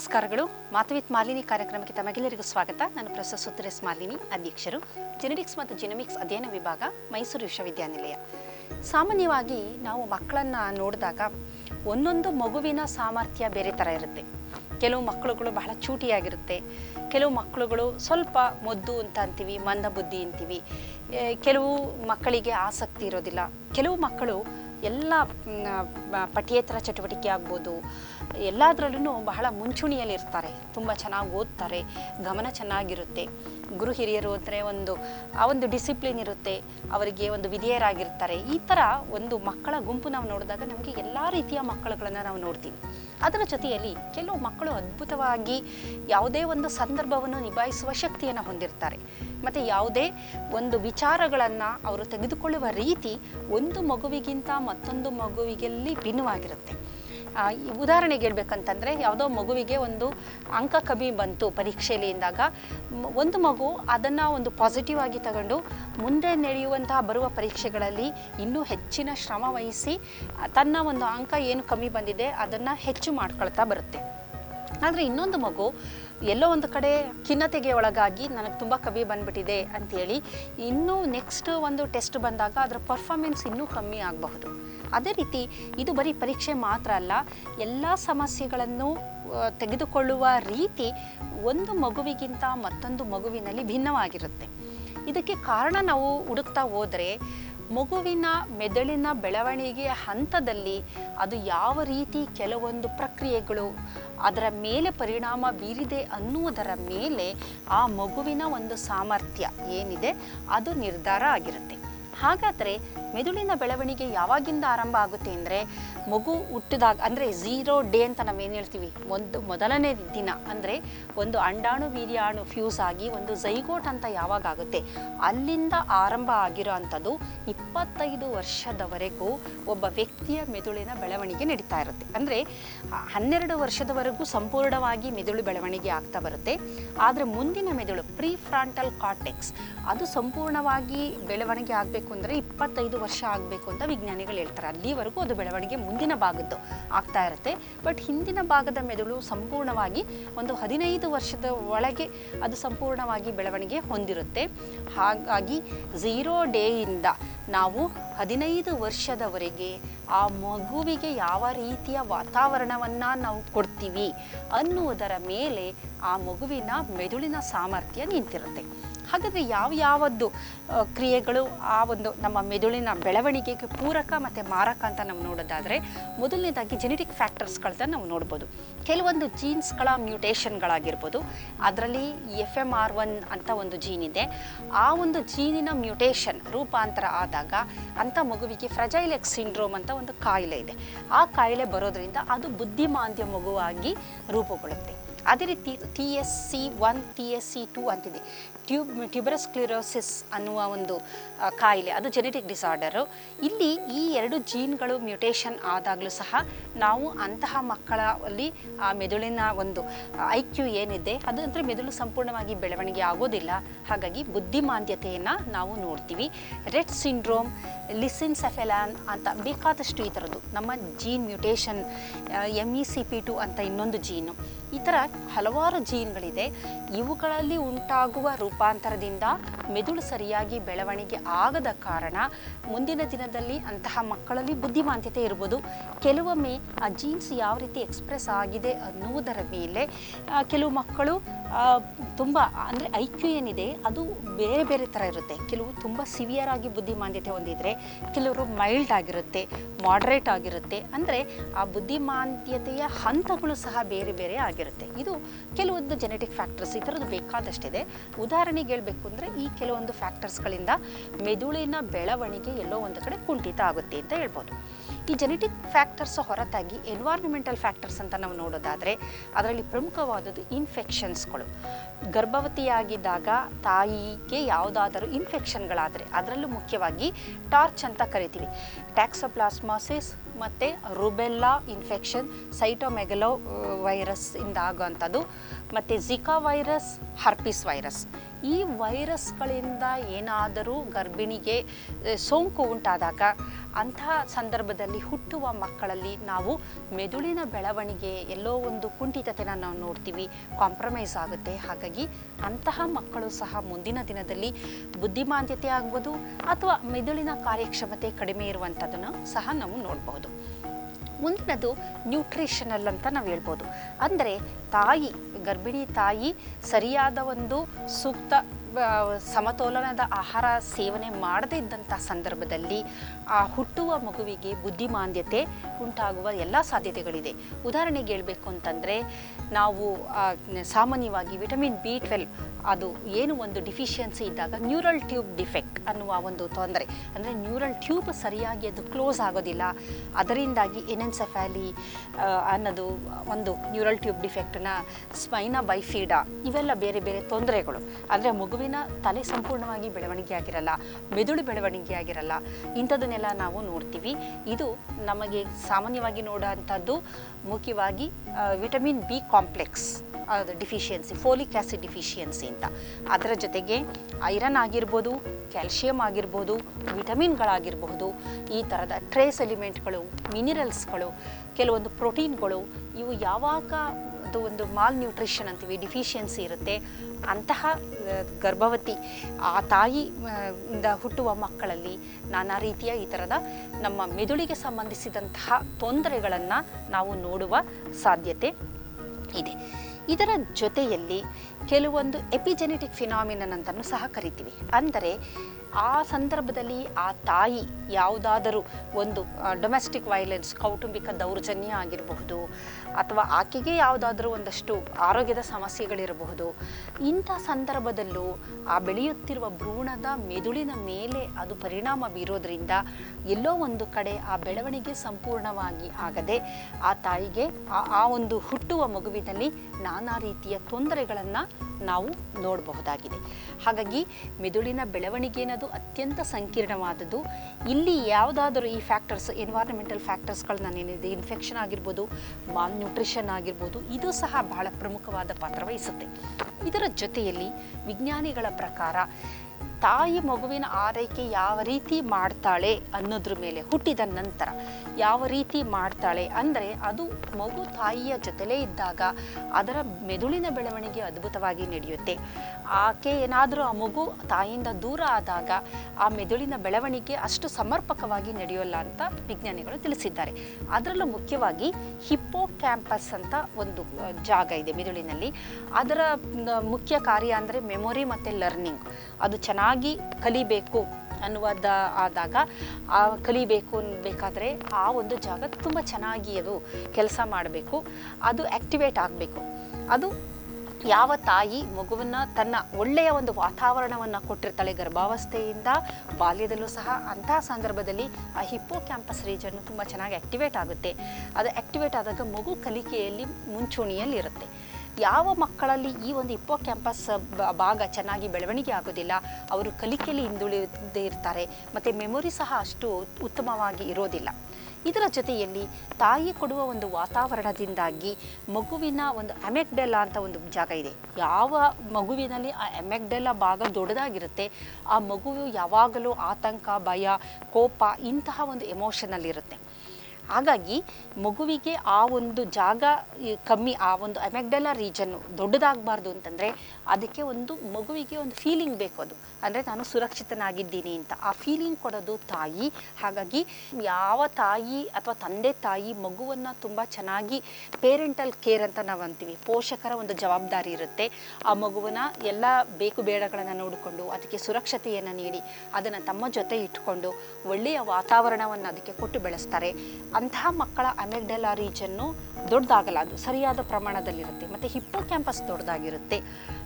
ನಮಸ್ಕಾರಗಳು. ಮಾತವಿತ್ ಮಾಲಿನಿ ಕಾರ್ಯಕ್ರಮಕ್ಕೆ ತಮಗೆಲ್ಲರಿಗೂ ಸ್ವಾಗತ. ನಾನು ಪ್ರೊಫೆಸರ್ ಸುತ್ರೇಸ್ ಮಾಲಿನಿ, ಅಧ್ಯಕ್ಷರು. ಜೆನೆಟಿಕ್ಸ್ ಮತ್ತು ಜಿನಮಿಕ್ಸ್ ಅಧ್ಯಯನ ವಿಭಾಗ, ಮೈಸೂರು ವಿಶ್ವವಿದ್ಯಾನಿಲಯ. ಸಾಮಾನ್ಯವಾಗಿ ನಾವು ಮಕ್ಕಳನ್ನು ನೋಡಿದಾಗ ಒಂದೊಂದು ಮಗುವಿನ ಸಾಮರ್ಥ್ಯ ಬೇರೆ ಥರ ಇರುತ್ತೆ. ಕೆಲವು ಮಕ್ಕಳುಗಳು ಬಹಳ ಚೂಟಿಯಾಗಿರುತ್ತೆ. ಕೆಲವು ಮಕ್ಕಳುಗಳು ಸ್ವಲ್ಪ ಮೊದ್ದು ಅಂತ ಅಂತೀವಿ, ಮಂದ ಬುದ್ಧಿ ಅಂತೀವಿ. ಕೆಲವು ಮಕ್ಕಳಿಗೆ ಆಸಕ್ತಿ ಇರೋದಿಲ್ಲ. ಕೆಲವು ಮಕ್ಕಳು ಎಲ್ಲ ಪಠ್ಯೇತರ ಚಟುವಟಿಕೆ ಆಗ್ಬೋದು. ಎಲ್ಲದರಲ್ಲೂ ಬಹಳ ಮುಂಚೂಣಿಯಲ್ಲಿ ಇರ್ತಾರೆ ತುಂಬ ಚೆನ್ನಾಗಿ ಓದ್ತಾರೆ, ಗಮನ ಚೆನ್ನಾಗಿರುತ್ತೆ. ಗುರು ಹಿರಿಯರು ಅಂದರೆ ಒಂದು, ಆ ಒಂದು ಡಿಸಿಪ್ಲಿನ್ ಇರುತ್ತೆ, ಅವರಿಗೆ ಒಂದು ವಿಧೇಯರಾಗಿರ್ತಾರೆ. ಈ ಥರ ಒಂದು ಮಕ್ಕಳ ಗುಂಪು ನಾವು ನೋಡಿದಾಗ ನಮಗೆ ಎಲ್ಲ ರೀತಿಯ ಮಕ್ಕಳುಗಳನ್ನು ನಾವು ನೋಡ್ತೀವಿ. ಅದರ ಜೊತೆಯಲ್ಲಿ ಕೆಲವು ಮಕ್ಕಳು ಅದ್ಭುತವಾಗಿ ಯಾವುದೇ ಒಂದು ಸಂದರ್ಭವನ್ನು ನಿಭಾಯಿಸುವ ಶಕ್ತಿಯನ್ನು ಹೊಂದಿರ್ತಾರೆ. ಮತ್ತು ಯಾವುದೇ ಒಂದು ವಿಚಾರಗಳನ್ನು ಅವರು ತೆಗೆದುಕೊಳ್ಳುವ ರೀತಿ ಒಂದು ಮಗುವಿಗಿಂತ ಮತ್ತೊಂದು ಮಗುವಿಗೆಲ್ಲಿ ಭಿನ್ನವಾಗಿರುತ್ತೆ. ಉದಾಹರಣೆಗೆ ಹೇಳ್ಬೇಕಂತಂದರೆ ಯಾವುದೋ ಮಗುವಿಗೆ ಒಂದು ಅಂಕ ಕಮ್ಮಿ ಬಂತು ಪರೀಕ್ಷೆಯಲ್ಲಿ ಎಂದಾಗ ಒಂದು ಮಗು ಅದನ್ನು ಒಂದು ಪಾಸಿಟಿವ್ ಆಗಿ ತಗೊಂಡು ಮುಂದೆ ನಡೆಯುವಂತಹ ಬರುವ ಪರೀಕ್ಷೆಗಳಲ್ಲಿ ಇನ್ನೂ ಹೆಚ್ಚಿನ ಶ್ರಮ ವಹಿಸಿ, ತನ್ನ ಒಂದು ಅಂಕ ಏನು ಕಮ್ಮಿ ಬಂದಿದೆ ಅದನ್ನು ಹೆಚ್ಚು ಮಾಡ್ಕೊಳ್ತಾ ಬರುತ್ತೆ. ಆದರೆ ಇನ್ನೊಂದು ಮಗು ಎಲ್ಲೋ ಒಂದು ಕಡೆ ಖಿನ್ನತೆಗೆ ಒಳಗಾಗಿ ನನಗೆ ತುಂಬ ಕಮ್ಮಿ ಬಂದ್ಬಿಟ್ಟಿದೆ ಅಂಥೇಳಿ ಇನ್ನೂ ನೆಕ್ಸ್ಟ್ ಒಂದು ಟೆಸ್ಟ್ ಬಂದಾಗ ಅದರ ಪರ್ಫಾರ್ಮೆನ್ಸ್ ಇನ್ನೂ ಕಮ್ಮಿ ಆಗಬಹುದು. ಅದೇ ರೀತಿ ಇದು ಬರೀ ಪರೀಕ್ಷೆ ಮಾತ್ರ ಅಲ್ಲ, ಎಲ್ಲ ಸಮಸ್ಯೆಗಳನ್ನು ತೆಗೆದುಕೊಳ್ಳುವ ರೀತಿ ಒಂದು ಮಗುವಿಗಿಂತ ಮತ್ತೊಂದು ಮಗುವಿನಲ್ಲಿ ಭಿನ್ನವಾಗಿರುತ್ತೆ. ಇದಕ್ಕೆ ಕಾರಣ ನಾವು ಹುಡುಕ್ತಾ ಹೋದರೆ, ಮಗುವಿನ ಮೆದುಳಿನ ಬೆಳವಣಿಗೆಯ ಹಂತದಲ್ಲಿ ಅದು ಯಾವ ರೀತಿ ಕೆಲವೊಂದು ಪ್ರಕ್ರಿಯೆಗಳು ಅದರ ಮೇಲೆ ಪರಿಣಾಮ ಬೀರಿದೆ ಅನ್ನುವುದರ ಮೇಲೆ ಆ ಮಗುವಿನ ಒಂದು ಸಾಮರ್ಥ್ಯ ಏನಿದೆ ಅದು ನಿರ್ಧಾರ ಆಗಿರುತ್ತೆ. ಹಾಗಾದರೆ ಮೆದುಳಿನ ಬೆಳವಣಿಗೆ ಯಾವಾಗಿಂದ ಆರಂಭ ಆಗುತ್ತೆ ಅಂದರೆ ಮಗು ಹುಟ್ಟಿದಾಗ, ಅಂದರೆ ಝೀರೋ ಡೇ ಅಂತ ನಾವೇನು ಹೇಳ್ತೀವಿ? ಒಂದು ಮೊದಲನೇ ದಿನ, ಅಂದರೆ ಒಂದು ಅಂಡಾಣು ವೀರ್ಯಾಣು ಫ್ಯೂಸ್ ಆಗಿ ಒಂದು ಝೈಗೋಟ್ ಅಂತ ಯಾವಾಗ ಆಗುತ್ತೆ? ಅಲ್ಲಿಂದ ಆರಂಭ ಆಗಿರೋ ಅಂಥದ್ದು ಇಪ್ಪತ್ತೈದು ವರ್ಷದವರೆಗೂ ಒಬ್ಬ ವ್ಯಕ್ತಿಯ ಮೆದುಳಿನ ಬೆಳವಣಿಗೆ ನಡೀತಾ ಇರುತ್ತೆ. ಅಂದರೆ ಹನ್ನೆರಡು ವರ್ಷದವರೆಗೂ ಸಂಪೂರ್ಣವಾಗಿ ಮೆದುಳು ಬೆಳವಣಿಗೆ ಆಗ್ತಾ ಬರುತ್ತೆ. ಆದರೆ ಮುಂದಿನ ಮೆದುಳು ಪ್ರೀ ಫ್ರಾಂಟಲ್ ಕಾರ್ಟೆಕ್ಸ್, ಅದು ಸಂಪೂರ್ಣವಾಗಿ ಬೆಳವಣಿಗೆ ಆಗಬೇಕು ಅಂದರೆ ಇಪ್ಪತ್ತೈದು ವರ್ಷ ಆಗಬೇಕು ಅಂತ ವಿಜ್ಞಾನಿಗಳು ಹೇಳ್ತಾರೆ. ಅಲ್ಲಿವರೆಗೂ ಅದು ಬೆಳವಣಿಗೆ ಮುಂದಿನ ಭಾಗದ್ದು ಆಗ್ತಾ ಇರುತ್ತೆ. ಬಟ್ ಹಿಂದಿನ ಭಾಗದ ಮೆದುಳು ಸಂಪೂರ್ಣವಾಗಿ ಒಂದು ಹದಿನೈದು ವರ್ಷದ ಒಳಗೆ ಅದು ಸಂಪೂರ್ಣವಾಗಿ ಬೆಳವಣಿಗೆ ಹೊಂದಿರುತ್ತೆ. ಹಾಗಾಗಿ ಝೀರೋ ಡೇಯಿಂದ ನಾವು ಹದಿನೈದು ವರ್ಷದವರೆಗೆ ಆ ಮಗುವಿಗೆ ಯಾವ ರೀತಿಯ ವಾತಾವರಣವನ್ನು ನಾವು ಕೊಡ್ತೀವಿ ಅನ್ನುವುದರ ಮೇಲೆ ಆ ಮಗುವಿನ ಮೆದುಳಿನ ಸಾಮರ್ಥ್ಯ ನಿಂತಿರುತ್ತೆ. ಹಾಗಾದರೆ ಯಾವ ಯಾವದ್ದು ಕ್ರಿಯೆಗಳು ಆ ಒಂದು ನಮ್ಮ ಮೆದುಳಿನ ಬೆಳವಣಿಗೆಗೆ ಪೂರಕ ಮತ್ತು ಮಾರಕ ಅಂತ ನಾವು ನೋಡೋದಾದರೆ ಮೊದಲನೇದಾಗಿ ಜೆನೆಟಿಕ್ ಫ್ಯಾಕ್ಟರ್ಸ್ಗಳನ್ನ ನಾವು ನೋಡ್ಬೋದು. ಕೆಲವೊಂದು ಜೀನ್ಸ್ಗಳ ಮ್ಯೂಟೇಷನ್ಗಳಾಗಿರ್ಬೋದು ಅದರಲ್ಲಿ ಎಫ್ ಎಂ ಆರ್ ಒನ್ ಅಂತ ಒಂದು ಜೀನ್ ಇದೆ. ಆ ಒಂದು ಜೀನಿನ ಮ್ಯೂಟೇಷನ್ ರೂಪಾಂತರ ಆದಾಗ ಅಂಥ ಮಗುವಿಗೆ ಫ್ರಜೈಲ್ ಎಕ್ಸ್ ಸಿಂಡ್ರೋಮ್ ಅಂತ ಒಂದು ಕಾಯಿಲೆ ಇದೆ. ಆ ಕಾಯಿಲೆ ಬರೋದ್ರಿಂದ ಅದು ಬುದ್ಧಿಮಾಂದ್ಯ ಮಗುವಾಗಿ ರೂಪುಗೊಳ್ಳುತ್ತೆ. ಅದೇ ರೀತಿ T S C one T S C two ಅಂತಿದೆ. ಟ್ಯೂಬ್ ಟ್ಯೂಬರಸ್ಕ್ಲಿರೋಸಿಸ್ ಅನ್ನುವ ಒಂದು ಕಾಯಿಲೆ, ಅದು ಜೆನೆಟಿಕ್ ಡಿಸಾರ್ಡರು ಇಲ್ಲಿ ಈ ಎರಡು ಜೀನ್ಗಳು ಮ್ಯೂಟೇಷನ್ ಆದಾಗಲೂ ಸಹ ನಾವು ಅಂತಹ ಮಕ್ಕಳಲ್ಲಿ, ಆ, ಮೆದುಳಿನ ಒಂದು ಐ ಏನಿದೆ, ಅದು ಅಂದರೆ ಮೆದುಳು ಸಂಪೂರ್ಣವಾಗಿ ಬೆಳವಣಿಗೆ ಆಗೋದಿಲ್ಲ. ಹಾಗಾಗಿ ಬುದ್ಧಿಮಾಂದ್ಯತೆಯನ್ನು ನಾವು ನೋಡ್ತೀವಿ. ರೆಡ್ ಸಿಂಡ್ರೋಮ್ ಲಿಸಿನ್ ಸೆಫೆಲಾನ್ ಅಂತ ಬೇಕಾದಷ್ಟು ಈ ಥರದ್ದು ನಮ್ಮ gene mutation M E C P two ಅಂತ ಇನ್ನೊಂದು ಜೀನು ಈ ಥರ ಹಲವಾರು ಜೀನ್ಗಳಿದೆ. ಇವುಗಳಲ್ಲಿ ಉಂಟಾಗುವ ರೂಪಾಂತರದಿಂದ ಮೆದುಳು ಸರಿಯಾಗಿ ಬೆಳವಣಿಗೆ ಆಗದ ಕಾರಣ ಮುಂದಿನ ದಿನದಲ್ಲಿ ಅಂತಹ ಮಕ್ಕಳಲ್ಲಿ ಬುದ್ಧಿಮಾಂದ್ಯತೆ ಇರ್ಬೋದು. ಕೆಲವೊಮ್ಮೆ ಆ ಜೀನ್ಸ್ ಯಾವ ರೀತಿ ಎಕ್ಸ್ಪ್ರೆಸ್ ಆಗಿದೆ ಅನ್ನುವುದರ ಮೇಲೆ ಕೆಲವು ಮಕ್ಕಳು ತುಂಬ, ಅಂದರೆ ಐ ಕ್ಯೂ ಏನಿದೆ, ಅದು ಬೇರೆ ಬೇರೆ ಥರ ಇರುತ್ತೆ. ಕೆಲವು ತುಂಬ ಸಿವಿಯರ್ ಆಗಿ ಬುದ್ಧಿಮಾಂದ್ಯತೆ ಹೊಂದಿದರೆ, ಕೆಲವರು ಮೈಲ್ಡ್ ಆಗಿರುತ್ತೆ ಮಾಡ್ರೇಟ್ ಆಗಿರುತ್ತೆ. ಅಂದರೆ ಆ ಬುದ್ಧಿಮಾಂದ್ಯತೆಯ ಹಂತಗಳು ಸಹ ಬೇರೆ ಬೇರೆ ಆಗಿರುತ್ತೆ. ಇದು ಕೆಲವೊಂದು ಜೆನೆಟಿಕ್ ಫ್ಯಾಕ್ಟರ್ಸ್ ಈ ಥರದ್ದು ಬೇಕಾದಷ್ಟಿದೆ. ಉದಾಹರಣೆಗೆ ಹೇಳಬೇಕು ಅಂದರೆ, ಈ ಕೆಲವೊಂದು ಫ್ಯಾಕ್ಟರ್ಸ್ಗಳಿಂದ ಮೆದುಳಿನ ಬೆಳವಣಿಗೆ ಎಲ್ಲೋ ಒಂದು ಕಡೆ ಕುಂಠಿತ ಆಗುತ್ತೆ ಅಂತ ಹೇಳ್ಬೋದು. ಈ ಜೆನೆಟಿಕ್ ಫ್ಯಾಕ್ಟರ್ಸ್ ಹೊರತಾಗಿ ಎನ್ವಾರ್ಮೆಂಟಲ್ ಫ್ಯಾಕ್ಟರ್ಸ್ ಅಂತ ನಾವು ನೋಡೋದಾದರೆ ಅದರಲ್ಲಿ ಪ್ರಮುಖವಾದದ್ದು ಇನ್ಫೆಕ್ಷನ್ಸ್ಗಳು ಗರ್ಭವತಿಯಾಗಿದ್ದಾಗ ತಾಯಿಗೆ ಯಾವುದಾದರೂ ಇನ್ಫೆಕ್ಷನ್ಗಳಾದರೆ ಅದರಲ್ಲೂ ಮುಖ್ಯವಾಗಿ ಟಾರ್ಚ್ ಅಂತ ಕರಿತೀವಿ. ಟ್ಯಾಕ್ಸೋಪ್ಲಾಸ್ಮಾಸಿಸ್ ಮತ್ತು ರುಬೆಲ್ಲಾ ಇನ್ಫೆಕ್ಷನ್ ಸೈಟೋಮೆಗಲೋ ವೈರಸ್ ಇಂದ ಆಗುವಂಥದ್ದು, ಮತ್ತು ಝಿಕಾ ವೈರಸ್ ಹರ್ಪಿಸ್ ವೈರಸ್ ಈ ವೈರಸ್ಗಳಿಂದ ಏನಾದರೂ ಗರ್ಭಿಣಿಗೆ ಸೋಂಕು ಉಂಟಾದಾಗ ಅಂತಹ ಸಂದರ್ಭದಲ್ಲಿ ಹುಟ್ಟುವ ಮಕ್ಕಳಲ್ಲಿ ನಾವು ಮೆದುಳಿನ ಬೆಳವಣಿಗೆ ಎಲ್ಲೋ ಒಂದು ಕುಂಠಿತತೆನ ನಾವು ನೋಡ್ತೀವಿ ಕಾಂಪ್ರಮೈಸ್ ಆಗುತ್ತೆ. ಹಾಗಾಗಿ ಅಂತಹ ಮಕ್ಕಳು ಸಹ ಮುಂದಿನ ದಿನದಲ್ಲಿ ಬುದ್ಧಿಮಾಂದ್ಯತೆ ಆಗ್ಬೋದು ಅಥವಾ ಮೆದುಳಿನ ಕಾರ್ಯಕ್ಷಮತೆ ಕಡಿಮೆ ಇರುವಂಥದ್ದನ್ನು ಸಹ ನಾವು ನೋಡ್ಬೋದು. ಮುಂದಿನದು ನ್ಯೂಟ್ರಿಷನಲ್ ಅಂತ ನಾವು ಹೇಳ್ಬೋದು. ಅಂದರೆ ತಾಯಿ, ಗರ್ಭಿಣಿ ತಾಯಿ ಸರಿಯಾದ ಒಂದು ಸೂಕ್ತ ಸಮತೋಲನದ ಆಹಾರ ಸೇವನೆ ಮಾಡದೇ ಇದ್ದಂಥ ಸಂದರ್ಭದಲ್ಲಿ ಆ ಹುಟ್ಟುವ ಮಗುವಿಗೆ ಬುದ್ಧಿಮಾಂದ್ಯತೆ ಉಂಟಾಗುವ ಎಲ್ಲ ಸಾಧ್ಯತೆಗಳಿದೆ. ಉದಾಹರಣೆಗೆ ಹೇಳಬೇಕು ಅಂತಂದರೆ, ನಾವು ಸಾಮಾನ್ಯವಾಗಿ ವಿಟಮಿನ್ ಬಿ ಟ್ವೆಲ್ವ್ ಅದು ಏನು ಒಂದು ಡಿಫಿಷಿಯನ್ಸಿ ಇದ್ದಾಗ ನ್ಯೂರಲ್ ಟ್ಯೂಬ್ ಡಿಫೆಕ್ಟ್ ಅನ್ನುವ ಒಂದು ತೊಂದರೆ. ಅಂದರೆ ನ್ಯೂರಲ್ ಟ್ಯೂಬ್ ಸರಿಯಾಗಿ ಅದು ಕ್ಲೋಸ್ ಆಗೋದಿಲ್ಲ. ಅದರಿಂದಾಗಿ ಎನೆನ್ಸೆಫ್ಯಾಲಿ ಅನ್ನೋದು ಒಂದು ನ್ಯೂರಲ್ ಟ್ಯೂಬ್ ಡಿಫೆಕ್ಟ್ನ ಸ್ಪೈನ ಬೈಫೀಡಾ ಇವೆಲ್ಲ ಬೇರೆ ಬೇರೆ ತೊಂದರೆಗಳು. ಅಂದರೆ ಮಗುವಿನ ತಲೆ ಸಂಪೂರ್ಣವಾಗಿ ಬೆಳವಣಿಗೆ ಆಗಿರಲ್ಲ ಮೆದುಳು ಬೆಳವಣಿಗೆ ಆಗಿರಲ್ಲ ಇಂಥದನ್ನೆಲ್ಲ ನಾವು ನೋಡ್ತೀವಿ. ಇದು ನಮಗೆ ಸಾಮಾನ್ಯವಾಗಿ ನೋಡೋವಂಥದ್ದು ಮುಖ್ಯವಾಗಿ ವಿಟಮಿನ್ ಬಿ ಕಾಂಪ್ಲೆಕ್ಸ್ ಅದು ಡಿಫಿಷಿಯನ್ಸಿ ಫೋಲಿಕ್ ಆ್ಯಸಿಡ್ ಡಿಫಿಷಿಯನ್ಸಿ ಅಂತ. ಅದರ ಜೊತೆಗೆ ಐರನ್ ಆಗಿರ್ಬೋದು ಕ್ಯಾಲ್ಶಿಯಂ ಆಗಿರ್ಬೋದು ವಿಟಮಿನ್ಗಳಾಗಿರಬಹುದು ಈ ಥರದ ಟ್ರೇಸ್ ಎಲಿಮೆಂಟ್ಗಳು ಮಿನಿರಲ್ಸ್ಗಳು ಕೆಲವೊಂದು ಪ್ರೋಟೀನ್ಗಳು, ಇವು ಯಾವಾಗ ಅದು ಒಂದು ಮಾಲ್ ನ್ಯೂಟ್ರಿಷನ್ ಅಂತೀವಿ ಡಿಫಿಷಿಯನ್ಸಿ ಇರುತ್ತೆ. ಅಂತಹ ಗರ್ಭವತಿ, ಆ ತಾಯಿ ಇಂದ ಹುಟ್ಟುವ ಮಕ್ಕಳಲ್ಲಿ ನಾನಾ ರೀತಿಯ ಈ ಥರದ ನಮ್ಮ ಮೆದುಳಿಗೆ ಸಂಬಂಧಿಸಿದಂತಹ ತೊಂದರೆಗಳನ್ನು ನಾವು ನೋಡುವ ಸಾಧ್ಯತೆ ಇದೆ. ಇದರ ಜೊತೆಯಲ್ಲಿ ಕೆಲವೊಂದು ಎಪಿಜೆನೆಟಿಕ್ ಫಿನಾಮಿನನ್ ಅಂತಲೂ ಸಹ ಕರಿತೀವಿ. ಅಂದರೆ ಆ ಸಂದರ್ಭದಲ್ಲಿ ಆ ತಾಯಿ ಯಾವುದಾದರೂ ಒಂದು ಡೊಮೆಸ್ಟಿಕ್ ವೈಲೆನ್ಸ್ ಕೌಟುಂಬಿಕ ದೌರ್ಜನ್ಯ ಆಗಿರಬಹುದು ಅಥವಾ ಆಕೆಗೆ ಯಾವುದಾದರೂ ಒಂದಷ್ಟು ಆರೋಗ್ಯದ ಸಮಸ್ಯೆಗಳಿರಬಹುದು, ಇಂಥ ಸಂದರ್ಭದಲ್ಲೂ ಆ ಬೆಳೆಯುತ್ತಿರುವ ಭ್ರೂಣದ ಮೆದುಳಿನ ಮೇಲೆ ಅದು ಪರಿಣಾಮ ಬೀರೋದ್ರಿಂದ ಎಲ್ಲೋ ಒಂದು ಕಡೆ ಆ ಬೆಳವಣಿಗೆ ಸಂಪೂರ್ಣವಾಗಿ ಆಗದೆ ಆ ತಾಯಿಗೆ ಆ- ಒಂದು ಹುಟ್ಟುವ ಮಗುವಿನಲ್ಲಿ ನಾನಾ ರೀತಿಯ ತೊಂದರೆಗಳನ್ನು ನಾವು ನೋಡಬಹುದಾಗಿದೆ. ಹಾಗಾಗಿ ಮೆದುಳಿನ ಬೆಳವಣಿಗೆ ಅನ್ನೋದು ಅತ್ಯಂತ ಸಂಕೀರ್ಣವಾದದ್ದು. ಇಲ್ಲಿ ಯಾವುದಾದರೂ ಈ ಫ್ಯಾಕ್ಟರ್ಸ್ ಎನ್ವೈರನ್ಮೆಂಟಲ್ ಫ್ಯಾಕ್ಟರ್ಸ್ಗಳನ್ನ ಏನಿದೆ ಇನ್ಫೆಕ್ಷನ್ ಆಗಿರ್ಬೋದು ಮಾಲ್ ನ್ಯೂಟ್ರಿಷನ್ ಆಗಿರ್ಬೋದು, ಇದು ಸಹ ಬಹಳ ಪ್ರಮುಖವಾದ ಪಾತ್ರ ವಹಿಸುತ್ತೆ. ಇದರ ಜೊತೆಯಲ್ಲಿ ವಿಜ್ಞಾನಿಗಳ ಪ್ರಕಾರ ತಾಯಿ ಮಗುವಿನ ಆರೈಕೆ ಯಾವ ರೀತಿ ಮಾಡ್ತಾಳೆ ಅನ್ನೋದ್ರ ಮೇಲೆ ಹುಟ್ಟಿದ ನಂತರ ಯಾವ ರೀತಿ ಮಾಡ್ತಾಳೆ ಅಂದರೆ ಅದು ಮಗು ತಾಯಿಯ ಜೊತೆಲೇ ಇದ್ದಾಗ ಅದರ ಮೆದುಳಿನ ಬೆಳವಣಿಗೆ ಅದ್ಭುತವಾಗಿ ನಡೆಯುತ್ತೆ. ಆಕೆ ಏನಾದರೂ ಆ ಮಗು ತಾಯಿಯಿಂದ ದೂರ ಆದಾಗ ಆ ಮೆದುಳಿನ ಬೆಳವಣಿಗೆ ಅಷ್ಟು ಸಮರ್ಪಕವಾಗಿ ನಡೆಯೋಲ್ಲ ಅಂತ ವಿಜ್ಞಾನಿಗಳು ತಿಳಿಸಿದ್ದಾರೆ. ಅದರಲ್ಲೂ ಮುಖ್ಯವಾಗಿ ಹಿಪ್ಪೋ ಕ್ಯಾಂಪಸ್ ಅಂತ ಒಂದು ಜಾಗ ಇದೆ ಮೆದುಳಿನಲ್ಲಿ. ಅದರ ಮುಖ್ಯ ಕಾರ್ಯ ಅಂದರೆ ಮೆಮೊರಿ ಮತ್ತು ಲರ್ನಿಂಗ್. ಅದು ಚೆನ್ನಾಗಿ ಕಲಿಬೇಕು ಅನ್ನುವದ ಆದಾಗ, ಆ ಕಲಿಬೇಕು ಅನ್ಬೇಕಾದ್ರೆ ಆ ಒಂದು ಜಾಗ ತುಂಬ ಚೆನ್ನಾಗಿ ಅದು ಕೆಲಸ ಮಾಡಬೇಕು. ಅದು ಆಕ್ಟಿವೇಟ್ ಆಗಬೇಕು. ಅದು ಯಾವ ತಾಯಿ ಮಗುವನ್ನ ತನ್ನ ಒಳ್ಳೆಯ ಒಂದು ವಾತಾವರಣವನ್ನು ಕೊಟ್ಟಿರ್ತಾಳೆ ಗರ್ಭಾವಸ್ಥೆಯಿಂದ ಬಾಲ್ಯದಲ್ಲೂ ಸಹ, ಅಂತಹ ಸಂದರ್ಭದಲ್ಲಿ ಆ ಹಿಪ್ಪೋ ಕ್ಯಾಂಪಸ್ ರೀಜನ್ನು ತುಂಬ ಚೆನ್ನಾಗಿ ಆ್ಯಕ್ಟಿವೇಟ್ ಆಗುತ್ತೆ. ಅದು ಆ್ಯಕ್ಟಿವೇಟ್ ಆದಾಗ ಮಗು ಕಲಿಕೆಯಲ್ಲಿ ಮುಂಚೂಣಿಯಲ್ಲಿ ಇರುತ್ತೆ ಯಾವ ಮಕ್ಕಳಲ್ಲಿ ಈ ಒಂದು ಹಿಪ್ಪೋ ಕ್ಯಾಂಪಸ್ ಭಾಗ ಚೆನ್ನಾಗಿ ಬೆಳವಣಿಗೆ ಆಗೋದಿಲ್ಲ, ಅವರು ಕಲಿಕೆಯಲ್ಲಿ ಹಿಂದುಳಿದೇ ಇರ್ತಾರೆ, ಮತ್ತು ಮೆಮೊರಿ ಸಹ ಅಷ್ಟು ಉತ್ತಮವಾಗಿ ಇರೋದಿಲ್ಲ. ಇದರ ಜೊತೆಯಲ್ಲಿ ತಾಯಿ ಕೊಡುವ ಒಂದು ವಾತಾವರಣದಿಂದಾಗಿ ಮಗುವಿನ ಒಂದು ಅಮೆಕ್ಡೆಲ್ಲ ಅಂತ ಒಂದು ಜಾಗ ಇದೆ. ಯಾವ ಮಗುವಿನಲ್ಲಿ ಆ ಅಮೆಕ್ಡೆಲ್ಲ ಭಾಗ ದೊಡ್ಡದಾಗಿರುತ್ತೆ, ಆ ಮಗುವು ಯಾವಾಗಲೂ ಆತಂಕ, ಭಯ, ಕೋಪ ಇಂತಹ ಒಂದು ಎಮೋಷನಲ್ಲಿ ಇರುತ್ತೆ ಹಾಗಾಗಿ ಮಗುವಿಗೆ ಆ ಒಂದು ಜಾಗ ಕಮ್ಮಿ ಆ ಒಂದು ಅಮೆಗ್ಡೆಲಾ ರೀಜನ್ನು ದೊಡ್ಡದಾಗಬಾರ್ದು ಅಂತಂದರೆ ಅದಕ್ಕೆ ಒಂದು ಮಗುವಿಗೆ ಒಂದು ಫೀಲಿಂಗ್ ಬೇಕು ಅದು. ಅಂದರೆ ನಾನು ಸುರಕ್ಷಿತನಾಗಿದ್ದೀನಿ ಅಂತ. ಆ ಫೀಲಿಂಗ್ ಕೊಡೋದು ತಾಯಿ. ಹಾಗಾಗಿ ಯಾವ ತಾಯಿ ಅಥವಾ ತಂದೆ ತಾಯಿ ಮಗುವನ್ನು ತುಂಬ ಚೆನ್ನಾಗಿ ಪೇರೆಂಟಲ್ ಕೇರ್ ಅಂತ ನಾವು ಅಂತೀವಿ. ಪೋಷಕರ ಒಂದು ಜವಾಬ್ದಾರಿ ಇರುತ್ತೆ. ಆ ಮಗುವನ್ನ ಎಲ್ಲ ಬೇಕು ಬೇಡಗಳನ್ನು ನೋಡಿಕೊಂಡು ಅದಕ್ಕೆ ಸುರಕ್ಷತೆಯನ್ನು ನೀಡಿ, ಅದನ್ನು ತಮ್ಮ ಜೊತೆ ಇಟ್ಕೊಂಡು ಒಳ್ಳೆಯ ವಾತಾವರಣವನ್ನು ಅದಕ್ಕೆ ಕೊಟ್ಟು ಬೆಳೆಸ್ತಾರೆ. ಅಂತಹ ಮಕ್ಕಳ ಅಮೆಗ್ಡೆಲಾ ರೀಜನ್ನು ದೊಡ್ಡದಾಗಲ್ಲ ಅದು ಸರಿಯಾದ ಪ್ರಮಾಣದಲ್ಲಿರುತ್ತೆ. ಮತ್ತು ಹಿಪ್ಪೋ ಕ್ಯಾಂಪಸ್ ದೊಡ್ಡದಾಗಿರುತ್ತೆ.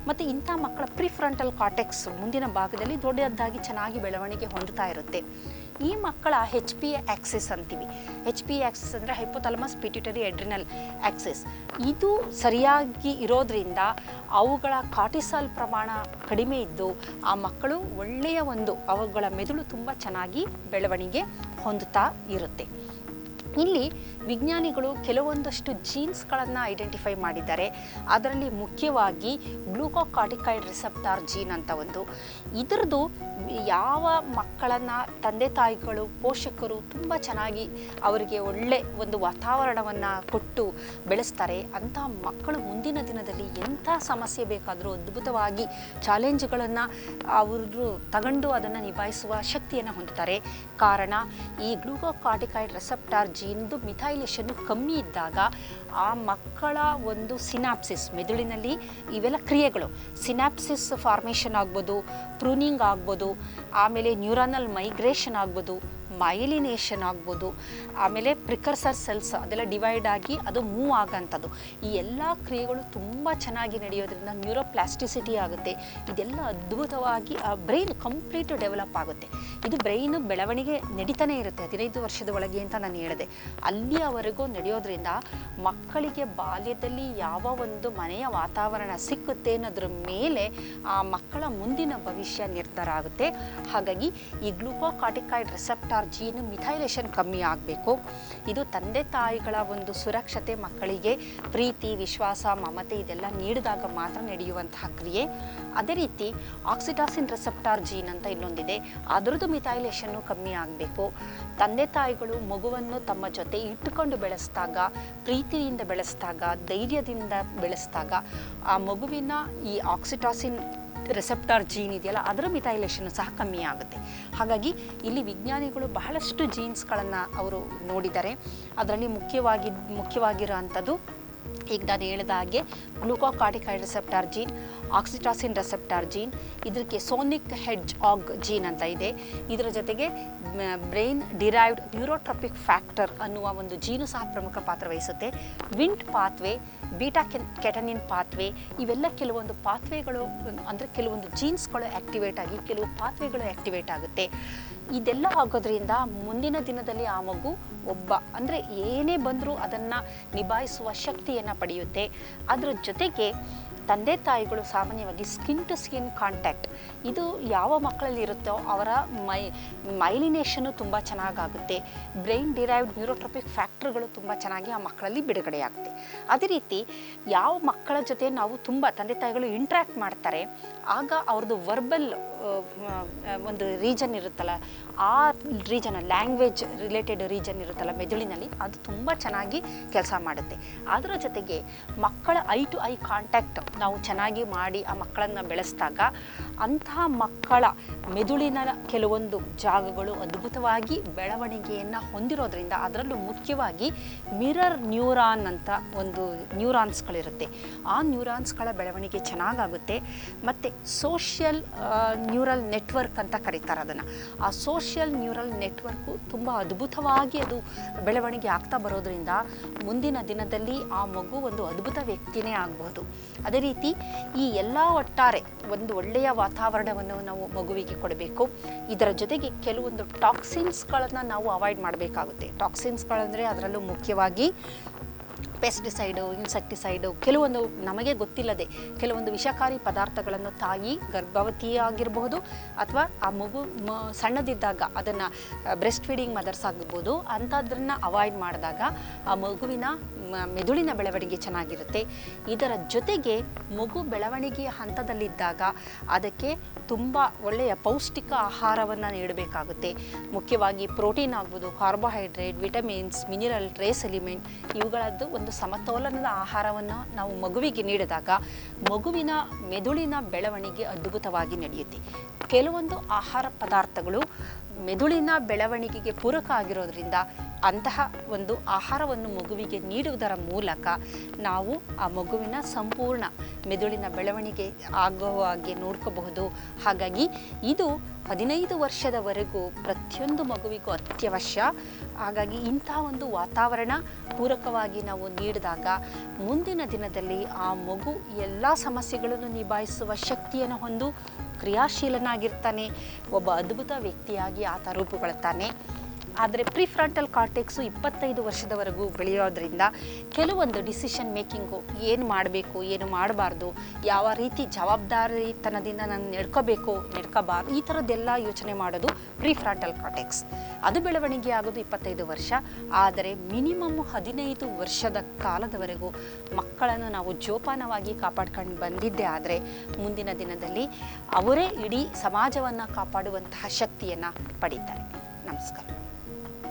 ಮತ್ತು ಇಂಥ ಮಕ್ಕಳ ಪ್ರಿಫ್ರಂಟಲ್ ಕಾಟೆಕ್ಸ್ ಮುಂದಿನ ಭಾಗದಲ್ಲಿ ದೊಡ್ಡದಾಗಿ ಚೆನ್ನಾಗಿ ಬೆಳವಣಿಗೆ ಹೊಂದುತ್ತಾ ಇರುತ್ತೆ. ಈ ಮಕ್ಕಳ ಹೆಚ್ ಪಿ ಆಕ್ಸಿಸ್ ಅಂತೀವಿ. ಹೆಚ್ ಪಿ ಆಕ್ಸಿಸ್ ಅಂದರೆ ಹೈಪೋಥಲಮಸ್ ಪಿಟ್ಯೂಟರಿ ಎಡ್ರಿನಲ್ ಆಕ್ಸಿಸ್ ಇದು ಸರಿಯಾಗಿ ಇರೋದ್ರಿಂದ ಅವುಗಳ ಕಾರ್ಟಿಸಾಲ್ ಪ್ರಮಾಣ ಕಡಿಮೆ ಇದ್ದು ಆ ಮಕ್ಕಳು ಒಳ್ಳೆಯ ಒಂದು ಅವುಗಳ ಮೆದುಳು ತುಂಬ ಚೆನ್ನಾಗಿ ಬೆಳವಣಿಗೆ ಹೊಂದುತ್ತಾ ಇರುತ್ತೆ. ಇಲ್ಲಿ ವಿಜ್ಞಾನಿಗಳು ಕೆಲವೊಂದಷ್ಟು ಜೀನ್ಸ್ಗಳನ್ನು ಐಡೆಂಟಿಫೈ ಮಾಡಿದ್ದಾರೆ. ಅದರಲ್ಲಿ ಮುಖ್ಯವಾಗಿ ಗ್ಲೂಕೋಕಾಟಿಕೈಡ್ ರಿಸೆಪ್ಟಾರ್ ಜೀನ್ ಅಂತ ಒಂದು. ಇದರದ್ದು ಯಾವ ಮಕ್ಕಳನ್ನು, ತಂದೆ ತಾಯಿಗಳು, ಪೋಷಕರು ತುಂಬ ಚೆನ್ನಾಗಿ ಅವರಿಗೆ ಒಳ್ಳೆ ಒಂದು ವಾತಾವರಣವನ್ನು ಕೊಟ್ಟು ಬೆಳೆಸ್ತಾರೆ. ಅಂಥ ಮಕ್ಕಳು ಮುಂದಿನ ದಿನದಲ್ಲಿ ಎಂಥ ಸಮಸ್ಯೆ ಬೇಕಾದರೂ ಅದ್ಭುತವಾಗಿ ಚಾಲೆಂಜ್ಗಳನ್ನು ಅವರು ತಗೊಂಡು ಅದನ್ನು ನಿಭಾಯಿಸುವ ಶಕ್ತಿಯನ್ನು ಹೊಂದುತ್ತಾರೆ. ಕಾರಣ ಈ ಗ್ಲೂಕೋಕಾಟಿಕೈಡ್ ರೆಸೆಪ್ಟಾರ್ ಜೀನ್ದು ಮಿಥೈಲೇಷನ್ನು ಕಮ್ಮಿ ಇದ್ದಾಗ ಆ ಮಕ್ಕಳ ಒಂದು ಸಿನಾಪ್ಸಿಸ್, ಮೆದುಳಿನಲ್ಲಿ ಇವೆಲ್ಲ ಕ್ರಿಯೆಗಳು. ಸಿನಾಪ್ಸಿಸ್ ಫಾರ್ಮೇಷನ್ ಆಗ್ಬೋದು ಪ್ರೂನಿಂಗ್ ಆಗ್ಬೋದು, ಆಮೇಲೆ ನ್ಯೂರಾನಲ್ ಮೈಗ್ರೇಷನ್ ಆಗ್ಬೋದು ಮೈಲಿನೇಷನ್ ಆಗ್ಬೋದು, ಆಮೇಲೆ ಪ್ರಿಕರ್ಸರ್ ಸೆಲ್ಸ್ ಅದೆಲ್ಲ ಡಿವೈಡ್ ಆಗಿ ಅದು ಮೂವ್ ಆಗೋಂಥದ್ದು. ಈ ಎಲ್ಲ ಕ್ರಿಯೆಗಳು ತುಂಬ ಚೆನ್ನಾಗಿ ನಡೆಯೋದ್ರಿಂದ ನ್ಯೂರೋಪ್ಲಾಸ್ಟಿಸಿಟಿ ಆಗುತ್ತೆ. ಇದೆಲ್ಲ ಅದ್ಭುತವಾಗಿ ಆ ಬ್ರೈನ್ ಕಂಪ್ಲೀಟ್ ಡೆವಲಪ್ ಆಗುತ್ತೆ. ಇದು ಬ್ರೈನ್ ಬೆಳವಣಿಗೆ ನಡೀತಾನೆ ಇರುತ್ತೆ, ಹದಿನೈದು ವರ್ಷದ ಒಳಗೆ ಅಂತ ನಾನು ಹೇಳಿದೆ. ಅಲ್ಲಿಯವರೆಗೂ ನಡೆಯೋದ್ರಿಂದ ಮಕ್ಕಳಿಗೆ ಬಾಲ್ಯದಲ್ಲಿ ಯಾವ ಒಂದು ಮನೆಯ ವಾತಾವರಣ ಸಿಕ್ಕುತ್ತೆ ಅನ್ನೋದ್ರ ಮೇಲೆ ಆ ಮಕ್ಕಳ ಮುಂದಿನ ಭವಿಷ್ಯ ನಿರ್ಧಾರ ಆಗುತ್ತೆ. ಹಾಗಾಗಿ ಈ ಗ್ಲೂಕೋಕಾಟಿಕಾಯ್ಡ್ ರೆಸೆಪ್ಟಾರ್ ಜೀನ್ ಮಿಥೈಲೇಷನ್ ಕಮ್ಮಿ ಆಗಬೇಕು. ಇದು ತಂದೆ ತಾಯಿಗಳ ಒಂದು ಸುರಕ್ಷತೆ, ಮಕ್ಕಳಿಗೆ ಪ್ರೀತಿ, ವಿಶ್ವಾಸ, ಮಮತೆ ಇದೆಲ್ಲ ನೀಡಿದಾಗ ಮಾತ್ರ ನಡೆಯುವಂತಹ ಕ್ರಿಯೆ. ಅದೇ ರೀತಿ ಆಕ್ಸಿಟಾಸಿನ್ ರೆಸೆಪ್ಟಾರ್ ಜೀನ್ ಅಂತ ಇನ್ನೊಂದಿದೆ. ಅದರದ್ದು ಮಿಥೈಲೇಷನ್ನು ಕಮ್ಮಿ ಆಗಬೇಕು. ತಂದೆ ತಾಯಿಗಳು ಮಗುವನ್ನು ತಮ್ಮ ಜೊತೆ ಇಟ್ಟುಕೊಂಡು ಬೆಳೆಸಿದಾಗ, ಪ್ರೀತಿಯಿಂದ ಬೆಳೆಸಿದಾಗ, ಧೈರ್ಯದಿಂದ ಬೆಳೆಸಿದಾಗ ಆ ಮಗುವಿನ ಈ ಆಕ್ಸಿಟಾಸಿನ್ ರೆಸೆಪ್ಟಾರ್ ಜೀನ್ ಇದೆಯಲ್ಲ, ಅದರ ಮಿಥೈಲೇಷನ್ ಸಹ ಕಮ್ಮಿ ಆಗುತ್ತೆ. ಹಾಗಾಗಿ ಇಲ್ಲಿ ವಿಜ್ಞಾನಿಗಳು ಬಹಳಷ್ಟು ಜೀನ್ಸ್ಗಳನ್ನು ಅವರು ನೋಡಿದ್ದಾರೆ. ಅದರಲ್ಲಿ ಮುಖ್ಯವಾಗಿ ಮುಖ್ಯವಾಗಿರೋ ಅಂಥದ್ದು ಈಗ ನಾನು ಹೇಳಿದ ಹಾಗೆ glucocorticoid receptor gene oxytocin receptor gene. ಇದಕ್ಕೆ ಸೋನಿಕ್ ಹೆಡ್ಜ್ ಆಗ್ ಜೀನ್ ಅಂತ ಇದೆ. ಇದರ ಜೊತೆಗೆ ಬ್ರೈನ್ ಡಿರೈವ್ಡ್ ನ್ಯೂರೋಟ್ರಪಿಕ್ ಫ್ಯಾಕ್ಟರ್ ಅನ್ನುವ ಒಂದು ಜೀನು ಸಹ ಪ್ರಮುಖ ಪಾತ್ರ ವಹಿಸುತ್ತೆ. Wnt pathway, beta catenin pathway, ಇವೆಲ್ಲ ಕೆಲವೊಂದು ಪಾತ್ವೆಗಳು, ಅಂದರೆ ಕೆಲವೊಂದು ಜೀನ್ಸ್ಗಳು ಆ್ಯಕ್ಟಿವೇಟ್ ಆಗಿ, ಕೆಲವು ಪಾತ್ವೆಗಳು ಆ್ಯಕ್ಟಿವೇಟ್ ಆಗುತ್ತೆ. ಇದೆಲ್ಲ ಆಗೋದ್ರಿಂದ ಮುಂದಿನ ದಿನದಲ್ಲಿ ಆ ಮಗು ಒಬ್ಬ, ಅಂದರೆ ಏನೇ ಬಂದರೂ ಅದನ್ನು ನಿಭಾಯಿಸುವ ಶಕ್ತಿಯನ್ನು ಪಡೆಯುತ್ತೆ. ಅದರ ಜೊತೆಗೆ ತಂದೆ ತಾಯಿಗಳು ಸಾಮಾನ್ಯವಾಗಿ ಸ್ಕಿನ್ ಟು ಸ್ಕಿನ್ ಕಾಂಟ್ಯಾಕ್ಟ್ ಇದು ಯಾವ ಮಕ್ಕಳಲ್ಲಿ ಇರುತ್ತೋ ಅವರ ಮೈ ಮೈಲಿನೇಷನು ತುಂಬ ಚೆನ್ನಾಗಾಗುತ್ತೆ. ಬ್ರೈನ್ ಡಿರೈವ್ಡ್ ನ್ಯೂರೋಟ್ರಪಿಕ್ ಫ್ಯಾಕ್ಟ್ರಿಗಳು ತುಂಬ ಚೆನ್ನಾಗಿ ಆ ಮಕ್ಕಳಲ್ಲಿ ಬಿಡುಗಡೆಯಾಗುತ್ತೆ. ಅದೇ ರೀತಿ ಯಾವ ಮಕ್ಕಳ ಜೊತೆ ನಾವು ತುಂಬ ತಂದೆ ತಾಯಿಗಳು ಇಂಟ್ರ್ಯಾಕ್ಟ್ ಮಾಡ್ತಾರೆ, ಆಗ ಅವ್ರದ್ದು ವರ್ಬಲ್ ಒಂದು ರೀಜನ್ ಇರುತ್ತಲ್ಲ, ಆ ರೀಜನ್ ಲ್ಯಾಂಗ್ವೇಜ್ ರಿಲೇಟೆಡ್ ರೀಜನ್ ಇರುತ್ತಲ್ಲ, ಮೆದುಳಿನಲ್ಲಿ, ಅದು ತುಂಬ ಚೆನ್ನಾಗಿ ಕೆಲಸ ಮಾಡುತ್ತೆ. ಅದರ ಜೊತೆಗೆ ಮಕ್ಕಳ ಐ ಟು ಐ ಕಾಂಟ್ಯಾಕ್ಟ್ ನಾವು ಚೆನ್ನಾಗಿ ಮಾಡಿ ಆ ಮಕ್ಕಳನ್ನು ಬೆಳೆಸಿದಾಗ ಅಂತಹ ಮಕ್ಕಳ ಮೆದುಳಿನ ಕೆಲವೊಂದು ಜಾಗಗಳು ಅದ್ಭುತವಾಗಿ ಬೆಳವಣಿಗೆಯನ್ನು ಹೊಂದಿರೋದ್ರಿಂದ ಅದರಲ್ಲೂ ಮುಖ್ಯವಾಗಿ ಮಿರರ್ ನ್ಯೂರಾನ್ ಅಂತ ಒಂದು ನ್ಯೂರಾನ್ಸ್ಗಳಿರುತ್ತೆ ಆ ನ್ಯೂರಾನ್ಸ್ಗಳ ಬೆಳವಣಿಗೆ ಚೆನ್ನಾಗಾಗುತ್ತೆ. ಮತ್ತು ಸೋಷಿಯಲ್ ನ್ಯೂರಲ್ ನೆಟ್ವರ್ಕ್ ಅಂತ ಕರೀತಾರೆ ಅದನ್ನು. ಆ ಸೋಷಿಯಲ್ ನ್ಯೂರಲ್ ನೆಟ್ವರ್ಕು ತುಂಬ ಅದ್ಭುತವಾಗಿ ಅದು ಬೆಳವಣಿಗೆ ಆಗ್ತಾ ಬರೋದ್ರಿಂದ ಮುಂದಿನ ದಿನದಲ್ಲಿ ಆ ಮಗು ಒಂದು ಅದ್ಭುತ ವ್ಯಕ್ತಿನೇ ಆಗ್ಬೋದು. ಅದೇ ರೀತಿ ಈ ಎಲ್ಲ ಒಟ್ಟಾರೆ ಒಂದು ಒಳ್ಳೆಯ ವಾತಾವರಣವನ್ನು ನಾವು ಮಗುವಿಗೆ ಕೊಡಬೇಕು. ಇದರ ಜೊತೆಗೆ ಕೆಲವೊಂದು ಟಾಕ್ಸಿನ್ಸ್ಗಳನ್ನು ನಾವು ಅವಾಯ್ಡ್ ಮಾಡಬೇಕಾಗುತ್ತೆ. ಟಾಕ್ಸಿನ್ಸ್ಗಳಂದರೆ ಅದರಲ್ಲೂ ಮುಖ್ಯವಾಗಿ ಪೆಸ್ಟಿಸೈಡು ಇನ್ಸೆಕ್ಟಿಸೈಡು ಕೆಲವೊಂದು ನಮಗೆ ಗೊತ್ತಿಲ್ಲದೆ ಕೆಲವೊಂದು ವಿಷಕಾರಿ ಪದಾರ್ಥಗಳನ್ನು ತಾಯಿ ಗರ್ಭವತಿಯಾಗಿರಬಹುದು ಅಥವಾ ಆ ಮಗು ಮ, ಸಣ್ಣದಿದ್ದಾಗ ಅದನ್ನು ಬ್ರೆಸ್ಟ್ ಫೀಡಿಂಗ್ ಮದರ್ಸ್ ಆಗಿರ್ಬೋದು ಅಂಥದ್ದನ್ನು ಅವಾಯ್ಡ್ ಮಾಡಿದಾಗ ಆ ಮಗುವಿನ ಮೆದುಳಿನ ಬೆಳವಣಿಗೆ ಚೆನ್ನಾಗಿರುತ್ತೆ. ಇದರ ಜೊತೆಗೆ ಮಗು ಬೆಳವಣಿಗೆಯ ಹಂತದಲ್ಲಿದ್ದಾಗ ಅದಕ್ಕೆ ತುಂಬ ಒಳ್ಳೆಯ ಪೌಷ್ಟಿಕ ಆಹಾರವನ್ನು ನೀಡಬೇಕಾಗುತ್ತೆ. ಮುಖ್ಯವಾಗಿ ಪ್ರೋಟೀನ್ ಆಗ್ಬೋದು carbohydrate vitamins mineral trace element ಇವುಗಳದ್ದು ಒಂದು ಸಮತೋಲನದ ಆಹಾರವನ್ನು ನಾವು ಮಗುವಿಗೆ ನೀಡಿದಾಗ ಮಗುವಿನ ಮೆದುಳಿನ ಬೆಳವಣಿಗೆ ಅದ್ಭುತವಾಗಿ ನಡೆಯುತ್ತೆ. ಕೆಲವೊಂದು ಆಹಾರ ಪದಾರ್ಥಗಳು ಮೆದುಳಿನ ಬೆಳವಣಿಗೆಗೆ ಪೂರಕ ಆಗಿರೋದ್ರಿಂದ ಅಂತಹ ಒಂದು ಆಹಾರವನ್ನು ಮಗುವಿಗೆ ನೀಡುವುದರ ಮೂಲಕ ನಾವು ಆ ಮಗುವಿನ ಸಂಪೂರ್ಣ ಮೆದುಳಿನ ಬೆಳವಣಿಗೆ ಆಗುವ ಹಾಗೆ ನೋಡ್ಕೋಬಹುದು. ಹಾಗಾಗಿ ಇದು ಹದಿನೈದು ವರ್ಷದವರೆಗೂ ಪ್ರತಿಯೊಂದು ಮಗುವಿಗೂ ಅತ್ಯವಶ್ಯ. ಹಾಗಾಗಿ ಇಂಥ ಒಂದು ವಾತಾವರಣ ಪೂರಕವಾಗಿ ನಾವು ನೀಡಿದಾಗ ಮುಂದಿನ ದಿನದಲ್ಲಿ ಆ ಮಗು ಎಲ್ಲ ಸಮಸ್ಯೆಗಳನ್ನು ನಿಭಾಯಿಸುವ ಶಕ್ತಿಯನ್ನು ಹೊಂದು ಕ್ರಿಯಾಶೀಲನಾಗಿರ್ತಾನೆ. ಒಬ್ಬ ಅದ್ಭುತ ವ್ಯಕ್ತಿಯಾಗಿ ಆತ ರೂಪುಗೊಳ್ತಾನೆ ಆದರೆ ಪ್ರಿಫ್ರಂಟಲ್ ಕಾರ್ಟೆಕ್ಸು ಇಪ್ಪತ್ತೈದು ವರ್ಷದವರೆಗೂ ಬೆಳೆಯೋದ್ರಿಂದ ಕೆಲವೊಂದು ಡಿಸಿಷನ್ ಮೇಕಿಂಗು ಏನು ಮಾಡಬೇಕು, ಏನು ಮಾಡಬಾರ್ದು, ಯಾವ ರೀತಿ ಜವಾಬ್ದಾರಿತನದಿಂದ ನಾನು ನಡ್ಕೋಬೇಕು, ನಡ್ಕೋಬಾರ್ದು, ಈ ಥರದ್ದೆಲ್ಲ ಯೋಚನೆ ಮಾಡೋದು ಪ್ರಿಫ್ರಂಟಲ್ ಕಾರ್ಟೆಕ್ಸ್. ಅದು ಬೆಳವಣಿಗೆ ಆಗೋದು ಇಪ್ಪತ್ತೈದು ವರ್ಷ, ಆದರೆ ಮಿನಿಮಮ್ ಹದಿನೈದು ವರ್ಷದ ಕಾಲದವರೆಗೂ ಮಕ್ಕಳನ್ನು ನಾವು ಜೋಪಾನವಾಗಿ ಕಾಪಾಡ್ಕೊಂಡು ಬಂದಿದ್ದೆ ಆದರೆ ಮುಂದಿನ ದಿನದಲ್ಲಿ ಅವರೇ ಇಡೀ ಸಮಾಜವನ್ನು ಕಾಪಾಡುವಂತಹ ಶಕ್ತಿಯನ್ನು ಪಡೀತಾರೆ. ನಮಸ್ಕಾರ.